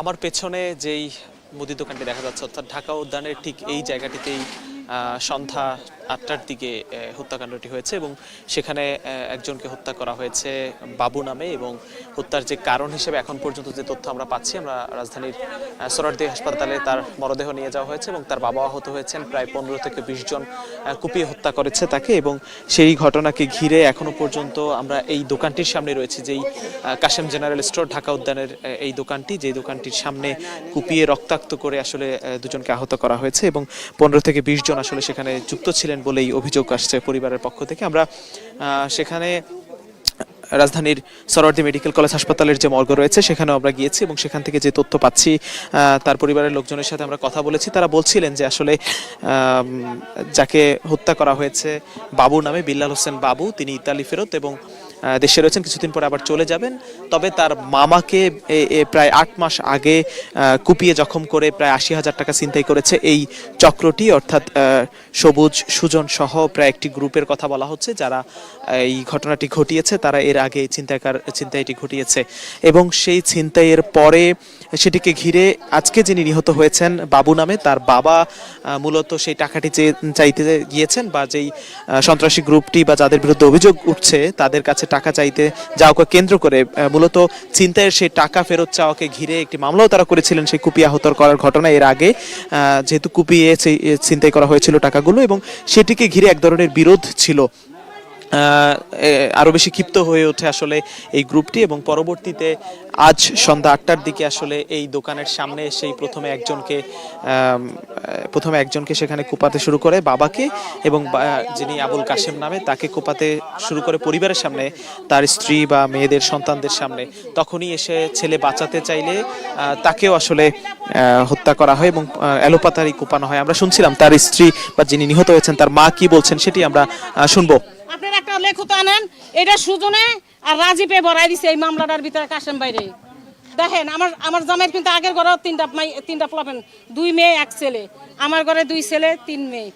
আমার পেছনে যেই মুদি দোকানটি দেখা যাচ্ছে, অর্থাৎ ঢাকা উদ্যানের ঠিক এই জায়গাটিতেই সন্ধ্যা আটটার দিকে হত্যাকাণ্ডটি হয়েছে এবং সেখানে একজনকে হত্যা করা হয়েছে বাবু নামে এবং হত্যার যে কারণ হিসেবে এখন পর্যন্ত যে তথ্য আমরা পাচ্ছি, আমরা রাজধানীর সোহরাওয়ার্দী হাসপাতালে তার মরদেহ নিয়ে যাওয়া হয়েছে এবং তার বাবা আহত হয়েছেন। প্রায় পনেরো থেকে বিশ জন কুপিয়ে হত্যা করেছে তাকে এবং সেই ঘটনাকে ঘিরে এখনও পর্যন্ত আমরা এই দোকানটির সামনে রয়েছে, যেই কাশেম জেনারেল স্টোর, ঢাকা উদ্যানের এই দোকানটি, যেই দোকানটির সামনে কুপিয়ে রক্তাক্ত করে আসলে দুজনকে আহত করা হয়েছে এবং পনেরো থেকে বিশ জন আসলে সেখানে যুক্ত ছিলেন বলেই অভিযোগ আসছে পরিবারের পক্ষ থেকে। আমরা সেখানে রাজধানীর সরওয়ার্দী মেডিকেল কলেজ হাসপাতালের যে মর্গ রয়েছে, সেখানেও আমরা গিয়েছি এবং সেখান থেকে যে তথ্য পাচ্ছি তার পরিবারের লোকজনের সাথে আমরা কথা বলেছি। তারা বলছিলেন যে আসলে যাকে হত্যা করা হয়েছে বাবু নামে বিল্লাল হোসেন বাবু, তিনি ইতালি ফেরত এবং দেশে রয়েছেন, কিছুদিন পরে আবার চলে যাবেন। তবে তার মামাকে প্রায় আট মাস আগে কুপিয়ে জখম করে প্রায় আশি হাজার টাকা ছিনতাই করেছে এই চক্রটি। অর্থাৎ সবুজ সুজন সহ প্রায় একটি গ্রুপের কথা বলা হচ্ছে যারা এই ঘটনাটি ঘটিয়েছে। তারা এর আগে এই ছিনতাইকার, ছিনতাইটি ঘটিয়েছে। এবং সেই ছিনতাইয়ের পরে সেটিকে ঘিরে আজকে যিনি নিহত হয়েছেন, বাবু নামে তার বাবা মূলত সেই টাকাটি চেয়ে- চাইতে গিয়েছেন বা যেই সন্ত্রাসী গ্রুপটি বা যাদের বিরুদ্ধে অভিযোগ উঠছে, তাদের কাছে টাকা চাইতে যাওয়াকে কেন্দ্র করে মূলত চিন্তায় সেই টাকা ফেরত চাওয়াকে ঘিরে একটি মামলাও তারা করেছিলেন সেই কুপিয়ে আহত করার ঘটনা। এর আগে যেহেতু কুপিয়ে সেই ছিনতাই করা হয়েছিল টাকাগুলো এবং সেটিকে ঘিরে এক ধরনের বিরোধ ছিল। আহ, এ, আরও বেশি ক্ষিপ্ত হয়ে ওঠে আসলে এই গ্রুপটি এবং পরবর্তীতে আজ সন্ধ্যা আটটার দিকে আসলে এই দোকানের সামনে সেই প্রথমে একজনকে প্রথমে একজনকে সেখানে কোপাতে শুরু করে বাবাকে এবং যিনি আবুল কাশেম নামে তাকে কোপাতে শুরু করে পরিবারের সামনে তার স্ত্রী বা মেয়েদের সন্তানদের সামনে। তখনই এসে ছেলে বাঁচাতে চাইলে তাকেও আসলে হত্যা করা হয় এবং আহ, এলোপাতারি কোপানো হয়। আমরা শুনছিলাম তার স্ত্রী বা যিনি নিহত হয়েছেন তার মা কি বলছেন সেটি আমরা শুনব। আপনার একটা আনেন এটা সুজনে আর রাজীবে বড়াই দিছে এই মামলাটার ভিতরে কাশেম বাইরে। দেখেন আমার আমার জামাইয়ের কিন্তু আগের ঘরে তিনটা মাই তিনটা প্লাবেন দুই মেয়ে এক ছেলে। আমার ঘরে দুই ছেলে তিন মেয়ে।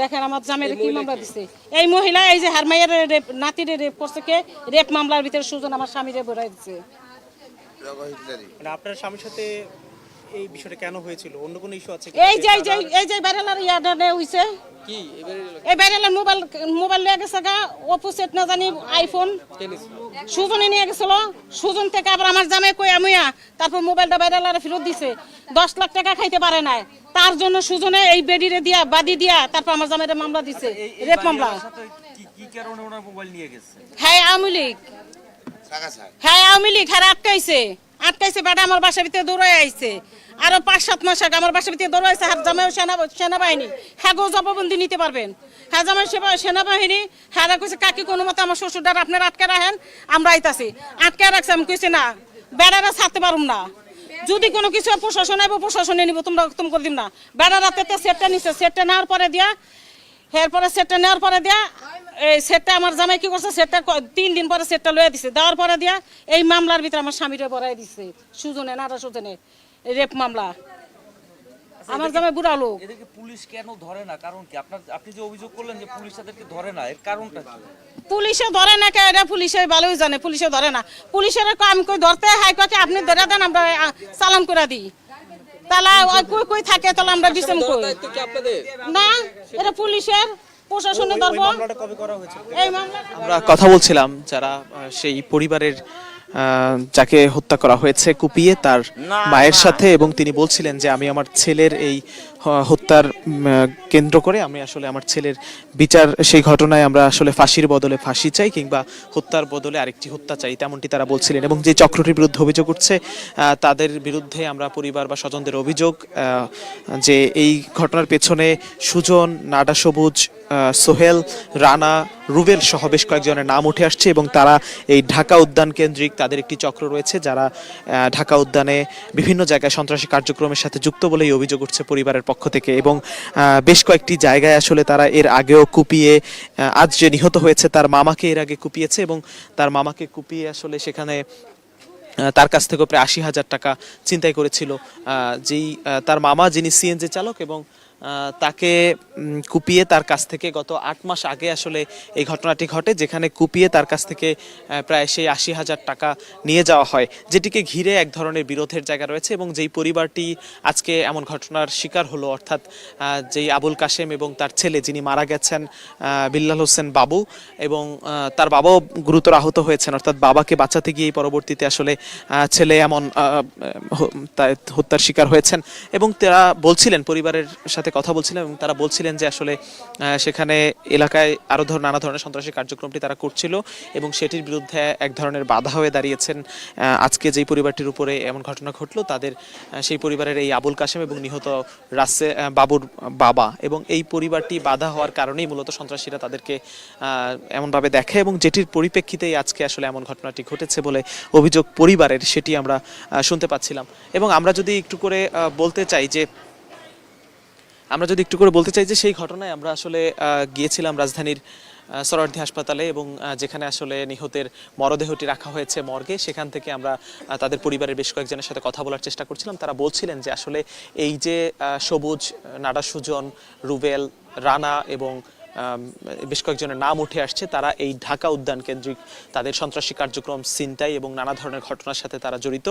দেখেন আমার জামাইয়ের কি মামলা দিছে। এই মহিলা এই যে হারমাইয়ের রেপ নাতিরে রেপ করছে কে? রেপ মামলার ভিতরে সুজন আমার স্বামীরে বড়াই দিছে। মানে আপনার স্বামীর সাথে এই বিষয়টা কেন হয়েছিল? অন্য কোনো ইস্যু আছে এই যে এই যে এই যে বাইরেলার ইয়াটা হইছে। কি? এই বাইরেলার মোবাইল মোবাইল লিয়ে গেছে গা ওপো সেট না জানি আইফোন সুজনে নিয়ে গেছিল। সুজন থেকে আবার আমার জামাই কই আমিয়া তারপর মোবাইলটা বাইরে লারে ফেরত দিছে। দশ লাখ টাকা খাইতে পারে নাই। তার জন্য সুজনে এই বেডিরে দিয়া বাদি দিয়া তারপর আমার জামাইরে মামলা দিছে। রেপ মামলা। কি কি কারণে ওনার মোবাইল নিয়ে গেছে? হ্যাঁ আওয়ামী লীগ। হ্যাঁ আওয়ামী লীগ হ্যাঁ আটকাইছে। আটকাইছে, বেটা আমার বাসার ভিতরে দৌড়াই আইছে। আরও পাঁচ, সাত মাস আগে আমার বাসার ভিতরে দৌড়াইছে হাত জামাই সেনা সেনাবাহিনী। হ্যাঁ গো জবাবন্দি নিতে পারবেন। হ্যাঁ জামাই সেনাবাহিনী হ্যাঁ কইছে, কাকি কোনো মতে আমার শ্বশুরদার আপনার আটকে রাখেন, আমরা আইতাছি। আটকে রাখছে, আমি কইছি, না, বেড়ারা ছাড়তে পারুম না। যদি কোনো কিছু প্রশাসন আইব, প্রশাসনে নিব, তোমরা তুমি করে না। বেড়া রাতে সেটটা নিছে, সেটটা নেওয়ার পরে দিয়া এরপরে সেটটা নেওয়ার পরে দিয়া এই সেটটা আমার জামাই কি করছে সেটটা তিন দিন পরে সেটটা লয়ে দিছে। দেওয়ার পরে দিয়া এই মামলার ভিতরে আমার স্বামীরে বড়াই দিছে সুজনে নারা সুজনে রেপ মামলা। আমার জামাই বুড়া লোক। এদেরকে পুলিশ কেন ধরে না? কারণ কি? আপনার আপনি যে অভিযোগ করলেন যে পুলিশ তাদেরকে ধরে না এর কারণটা কি? পুলিশে ধরে না কে? এটা পুলিশে ভালোই জানে পুলিশে ধরে না। পুলিশের আমি কই ধরতে হাই ককে আপনি ধরে দেন আমরা চালান করে দিই। তাহলে কই কই থাকে? তাহলে আমরা দিছেন কই না এটা পুলিশের প্রশাসনে ধরবো এই মামলা আমরা কথা বলছিলাম যারা সেই পরিবারের যাকে হত্যা করা হয়েছে কুপিয়ে তার মায়ের সাথে এবং তিনি বলছিলেন যে আমি আমার ছেলের এই হত্যার কেন্দ্র করে আমি আসলে আমার ছেলের বিচার সেই ঘটনায় আমরা আসলে ফাঁসির বদলে ফাঁসি চাই কিংবা হত্যার বদলে আরেকটি হত্যা চাই তেমনটি তারা বলছিলেন। এবং যে চক্রটির বিরুদ্ধে অভিযোগ উঠছে তাদের বিরুদ্ধে আমরা পরিবার বা স্বজনদের অভিযোগ যে এই ঘটনার পেছনে সুজন নাডা সবুজ সোহেল, রানা, রুবেল সহ বেশ কয়েকজনের নাম উঠে আসছে এবং তারা এই ঢাকা উদ্যান কেন্দ্রিক তাদের একটি চক্র রয়েছে যারা ঢাকা উদ্যানে বিভিন্ন জায়গায় সন্ত্রাসী কার্যক্রমের সাথে যুক্ত বলেই অভিযোগ উঠছে পরিবারের পক্ষ থেকে এবং বেশ কয়েকটি জায়গায় আসলে তারা এর আগেও কুপিয়ে আজ যে নিহত হয়েছে তার মামাকে এর আগে কুপিয়েছে এবং তার মামাকে কুপিয়ে আসলে সেখানে তার কাছ থেকে প্রায় আশি হাজার টাকা চিন্তাই করেছিল যেই তার মামা যিনি সিএনজি চালক এবং তাকে কুপিয়ে তার কাছ থেকে গত আট মাস আগে আসলে এই ঘটনাটি ঘটে, যেখানে কুপিয়ে তার কাছ থেকে প্রায় সেই আশি হাজার টাকা নিয়ে যাওয়া হয়, যেটিকে ঘিরে এক ধরনের বিরোধের জায়গা রয়েছে এবং যেই পরিবারটি আজকে এমন ঘটনার শিকার হলো, অর্থাৎ যেই আবুল কাশেম এবং তার ছেলে যিনি মারা গেছেন বিল্লাল হোসেন বাবু এবং তার বাবাও গুরুতর আহত হয়েছেন, অর্থাৎ বাবাকে বাঁচাতে গিয়ে পরবর্তীতে আসলে ছেলে এমন হত্যার শিকার হয়েছেন এবং তারা বলছিলেন পরিবারের সাথে কথা বলছিলেন এবং তারা বলছিলেন যে আসলে সেখানে এলাকায় আরও ধর, নানা ধরনের সন্ত্রাসী কার্যক্রমটি তারা করছিল এবং সেটির বিরুদ্ধে এক ধরনের বাধা হয়ে দাঁড়িয়েছেন আজকে যেই পরিবারটির উপরে এমন ঘটনা ঘটলো তাদের সেই পরিবারের এই আবুল কাশেম এবং নিহত রাসে বাবুর বাবা এবং এই পরিবারটি বাধা হওয়ার কারণেই মূলত সন্ত্রাসীরা তাদেরকে এমনভাবে দেখে এবং যেটির পরিপ্রেক্ষিতেই আজকে আসলে এমন ঘটনাটি ঘটেছে বলে অভিযোগ পরিবারের সেটি আমরা শুনতে পাচ্ছিলাম এবং আমরা যদি একটু করে বলতে চাই যে আমরা যদি একটু করে বলতে চাই যে সেই ঘটনায় আমরা আসলে গিয়েছিলাম রাজধানীর সরার্ধী হাসপাতালে এবং যেখানে আসলে নিহতের মরদেহটি রাখা হয়েছে মর্গে। সেখান থেকে আমরা তাদের পরিবারের বেশ কয়েকজনের সাথে কথা বলার চেষ্টা করছিলাম। তারা বলছিলেন যে আসলে এই যে সবুজ নাডা সুজন রুবেল, রানা এবং বেশ কয়েকজনের নাম উঠে আসছে। তারা এই ঢাকা উদ্যান কেন্দ্রিক তাদের সন্ত্রাসী কার্যক্রম চিন্তাই এবং নানা ধরনের ঘটনার সাথে তারা জড়িত।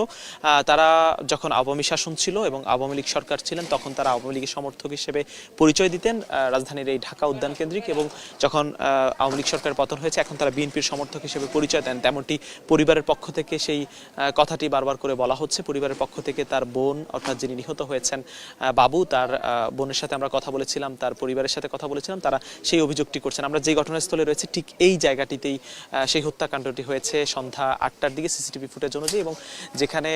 তারা যখন আওয়ামী শাসন ছিল এবং আওয়ামী লীগ সরকার ছিলেন, তখন তারা আওয়ামী লীগের সমর্থক হিসেবে পরিচয় দিতেন রাজধানীর এই ঢাকা উদ্যান কেন্দ্রিক এবং যখন আওয়ামী লীগ সরকারের পতন হয়েছে, এখন তারা বিএনপির সমর্থক হিসেবে পরিচয় দেন। তেমনটি পরিবারের পক্ষ থেকে সেই কথাটি বারবার করে বলা হচ্ছে। পরিবারের পক্ষ থেকে তার বোন, অর্থাৎ যিনি নিহত হয়েছেন বাবু, তার বোনের সাথে আমরা কথা বলেছিলাম, তার পরিবারের সাথে কথা বলেছিলাম, তারা সেই অভিযোগটি করছেন। আমরা যে ঘটনাস্থলে রয়েছে, ঠিক এই জায়গাটিতেই সেই হত্যাকাণ্ডটি হয়েছে সন্ধ্যা আটটার দিকে সিসিটিভি ফুটেজ অনুযায়ী এবং যেখানে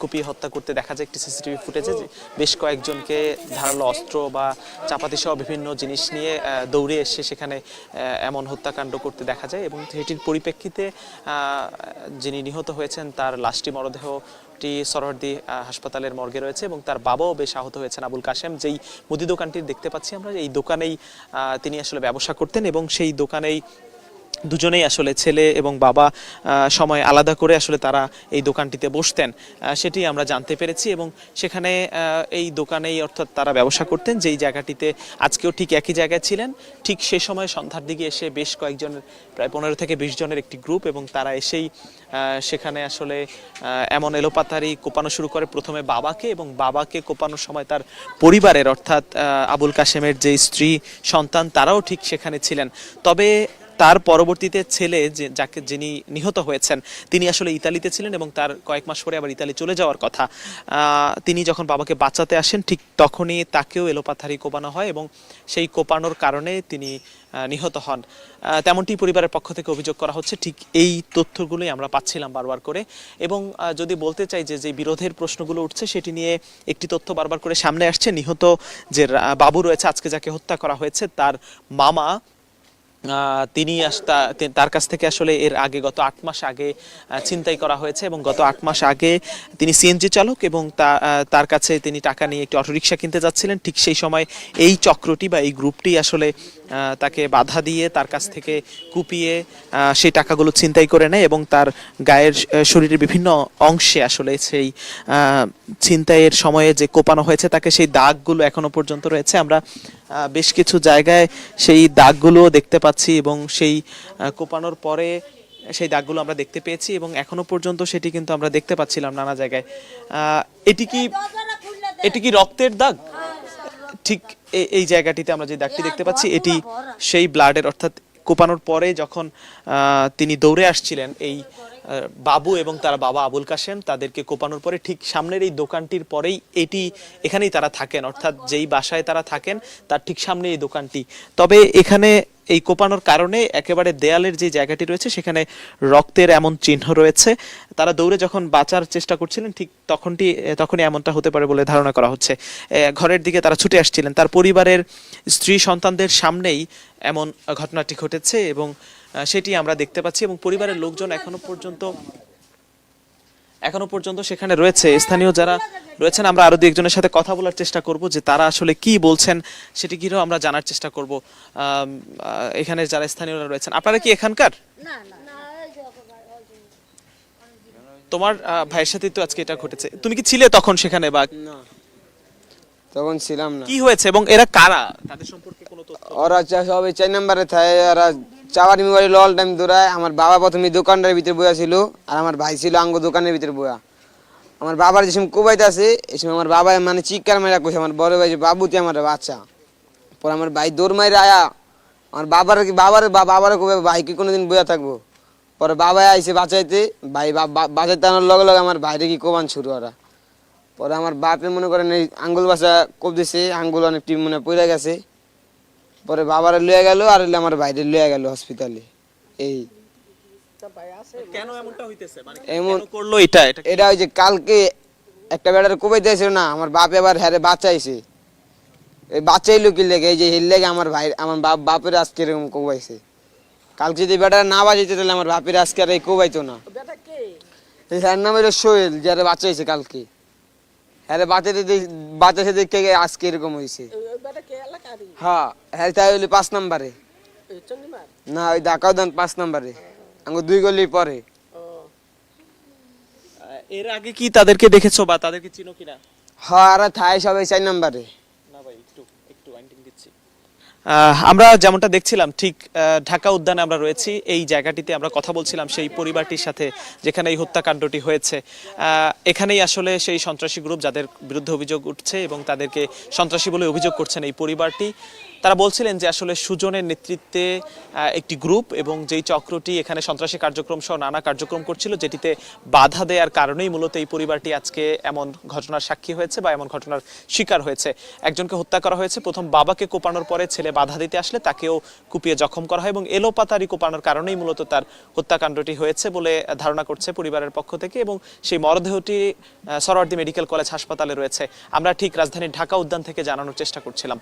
কুপিয়ে হত্যা করতে দেখা যায় একটি সিসিটিভি ফুটেজে বেশ কয়েকজনকে ধারালো অস্ত্র বা চাপাতি সহ বিভিন্ন জিনিস নিয়ে দৌড়ে এসে সেখানে এমন হত্যাকাণ্ড করতে দেখা যায় এবং সেটির পরিপ্রেক্ষিতে যিনি নিহত হয়েছেন তার লাশটি মরদেহ টি সরহদি হাসপাতালের মর্গে রয়েছে এবং তার বাবাও বেশ আহত হয়েছেন আবুল কাশেম। যেই মুদি দোকানটি দেখতে পাচ্ছি আমরা, এই দোকানেই তিনি আসলে ব্যবসা করতেন এবং সেই দোকানেই দুজনেই আসলে ছেলে এবং বাবা সময় আলাদা করে আসলে তারা এই দোকানটিতে বসতেন। সেটি আমরা জানতে পেরেছি এবং সেখানে এই দোকানেই অর্থাৎ তারা ব্যবসা করতেন, যেই জায়গাটিতে আজকেও ঠিক একই জায়গায় ছিলেন। ঠিক সে সময় সন্ধ্যার দিকে এসে বেশ কয়েকজন প্রায় পনেরো থেকে বিশ জনের একটি গ্রুপ এবং তারা এসেই সেখানে আসলে এমন এলোপাতারি কোপানো শুরু করে। প্রথমে বাবাকে এবং বাবাকে কোপানোর সময় তার পরিবারের অর্থাৎ আবুল কাশেমের যে স্ত্রী, সন্তান, তারাও ঠিক সেখানে ছিলেন। তবে তার পরবর্তীতে ছেলে যে, যাকে যিনি নিহত হয়েছেন, তিনি আসলে ইতালিতে ছিলেন এবং তার কয়েক মাস পরে আবার ইতালি চলে যাওয়ার কথা। তিনি যখন বাবাকে বাঁচাতে আসেন, ঠিক তখনই তাকেও এলোপাথারি কোপানো হয় এবং সেই কোপানোর কারণে তিনি নিহত হন। তেমনটি পরিবারের পক্ষ থেকে অভিযোগ করা হচ্ছে, ঠিক এই তথ্যগুলোই আমরা পাচ্ছিলাম বারবার করে এবং যদি বলতে চাই যে যে বিরোধের প্রশ্নগুলো উঠছে, সেটি নিয়ে একটি তথ্য বারবার করে সামনে আসছে। নিহত যে বাবু রয়েছে, আজকে যাকে হত্যা করা হয়েছে, তার মামা তিনি তার কাছ থেকে আসলে এর আগে গত আট মাস আগে আহ, ছিনতাই করা হয়েছে এবং গত আট মাস আগে তিনি সিএনজি চালক এবং তার কাছে তিনি টাকা নিয়ে একটি অটোরিকশা কিনতে যাচ্ছিলেন। ঠিক সেই সময় এই চক্রটি বা এই গ্রুপটি আসলে তাকে বাধা দিয়ে তার কাছ থেকে কুপিয়ে সেই টাকাগুলো ছিনতাই করে নেয় এবং তার গায়ের শরীরের বিভিন্ন অংশে আসলে সেই ছিনতাইয়ের সময়ে যে কোপানো হয়েছে তাকে সেই দাগগুলো এখনও পর্যন্ত রয়েছে। আমরা বেশ কিছু জায়গায় সেই দাগগুলো দেখতে পাচ্ছি। এবং সেই কোপানোর পরে সেই দাগগুলো আমরা দেখতে পেয়েছি এবং এখনও পর্যন্ত সেটি কিন্তু আমরা দেখতে পাচ্ছিলাম নানা জায়গায়। এটি কি এটি কি রক্তের দাগ? ঠিক এই জায়গাটিতে আমরা যে দাগটি দেখতে পাচ্ছি, এটি সেই ব্লাডের, অর্থাৎ কোপানোর পরে যখন তিনি দৌড়ে আসছিলেন এই বাবু এবং তার বাবা আবুল কাশেম তাদেরকে কোপানোর পরে ঠিক সামনের এই দোকানটির পরেই এটি এখানেই তারা থাকেন। অর্থাৎ যেই বাসায় তারা থাকেন, তার ঠিক সামনে এই দোকানটি। তবে এখানে এই কোপানোর কারণে একেবারে দেয়ালের যে জায়গাটি রয়েছে, সেখানে রক্তের এমন চিহ্ন রয়েছে। তারা দৌড়ে যখন বাঁচার চেষ্টা করছিলেন, ঠিক তখনটি, তখনই এমনটা হতে পারে বলে ধারণা করা হচ্ছে। ঘরের দিকে তারা ছুটে আসছিলেন। তার পরিবারের স্ত্রী সন্তানদের সামনেই এমন ঘটনাটি ঘটেছে এবং সেটি আমরা দেখতে পাচ্ছি এবং পরিবারের লোকজন এখনও পর্যন্ত এখনও পর্যন্ত সেখানে রয়েছে। স্থানীয় যারা রয়েছেন আমরা আরও দু একজনের সাথে কথা বলার চেষ্টা করব যে তারা আসলে কি বলছেন সেটি ঘিরেও আমরা জানার চেষ্টা করব। এখানে যারা স্থানীয়রা রয়েছেন আপনারা কি এখানকার? তোমার ভাইয়ের সাথে তো আজকে এটা ঘটেছে। তুমি কি ছিলে তখন সেখানে বা তখন ছিলাম না। কি হয়েছে এবং এরা কারা? তাদের সম্পর্কে কোনো তথ্য? ওরা সবাই চার নাম্বারে থাকে ওরা চাওয়ার মোবাইল অল টাইম দৌড়ায়। আমার বাবা প্রথমে দোকানটার ভিতরে বয়া ছিল, আর আমার ভাই ছিল আঙ্গ দোকানের ভিতরে বয়া আমার বাবার যে সময় কোবাইতে আছে, এই সময় আমার বাবা মানে চিৎকার মেরা কইছে, আমার বড় ভাই যে বাবুতে আমার বাচ্চা। পরে আমার ভাই দৌড় মাইরে আয়া, আমার বাবার কি, বাবার বাবার কবে ভাই, কি কোনোদিন বয়া থাকব? পরে বাবা আইসে বাঁচাইতে, ভাই বাঁচাইতে আনার লগে লগে আমার ভাইরে কি কোবান শুরু ওরা পরে আমার বাপে মনে করেন এই আঙ্গুল বাসা কোপ দিছে, আঙ্গুল অনেক টিম মনে পড়ে গেছে। পরে বাবারে লয়ে গেল আর হইলে আমার ভাইরে লয়ে গেল হসপিটালে এই। কেন এমনটা হইতেছে? মানে এমন- করল এটা? ওই যে কালকে একটা বেড়ার কোবাই দিয়েছিল না আমার বাপ এবার হ্যারে বাচ্চাইছে এই বাচ্চাই লুকিয়ে লেগে? এই যে হিল লেগে আমার ভাই আমার বাপ বাপের আজকে এরকম কোবাইছে। কালকে যদি বেটা না বাজিতে তাহলে আমার বাপের আজকে আর এই কোবাইতো না। এই নাম হলো সোহেল যারা বাঁচাইছে কালকে। হ্যাঁ বাচ্চাতে দেখতে গিয়ে আজকে এরকম হয়েছে হ্যাঁ হ্যাঁ তাই হইলে পাঁচ নাম্বারে। না ওই ডাকাও দেন পাঁচ নাম্বারে। আমার দুই গলি পরে। এর আগে কি তাদেরকে দেখেছ বা তাদেরকে চিনো কিনা? হ্যাঁ আর থাই সবাই চার নাম্বারে না ভাই একটু একটু আইনটিং দিচ্ছি আমরা যেমনটা দেখছিলাম, ঠিক ঢাকা উদ্যানে আমরা রয়েছি, এই জায়গাটিতে আমরা কথা বলছিলাম সেই পরিবারটির সাথে যেখানে এই হত্যাকাণ্ডটি হয়েছে। এখানেই আসলে সেই সন্ত্রাসী গ্রুপ যাদের বিরুদ্ধে অভিযোগ উঠছে এবং তাদেরকে সন্ত্রাসী বলে অভিযোগ করছেন এই পরিবারটি। তারা বলছিলেন যে আসলে সুজনের নেতৃত্বে একটি গ্রুপ এবং যেই চক্রটি এখানে সন্ত্রাসী কার্যক্রম সহ নানা কার্যক্রম করছিল, যেটিতে বাধা দেওয়ার কারণেই মূলত এই পরিবারটি আজকে এমন ঘটনার সাক্ষী হয়েছে বা এমন ঘটনার শিকার হয়েছে। একজনকে হত্যা করা হয়েছে, প্রথম বাবাকে কোপানোর পরে ছেলে বাধা দিতে আসলে তাকেও কুপিয়ে জখম করা হয় এবং এলোপাতারি কোপানোর কারণেই মূলত তার হত্যাকাণ্ডটি হয়েছে বলে ধারণা করছে পরিবারের পক্ষ থেকে এবং সেই মরদেহটি সরওয়ার্দী মেডিকেল কলেজ হাসপাতালে রয়েছে। আমরা ঠিক রাজধানীর ঢাকা উদ্যান থেকে জানানোর চেষ্টা করছিলাম।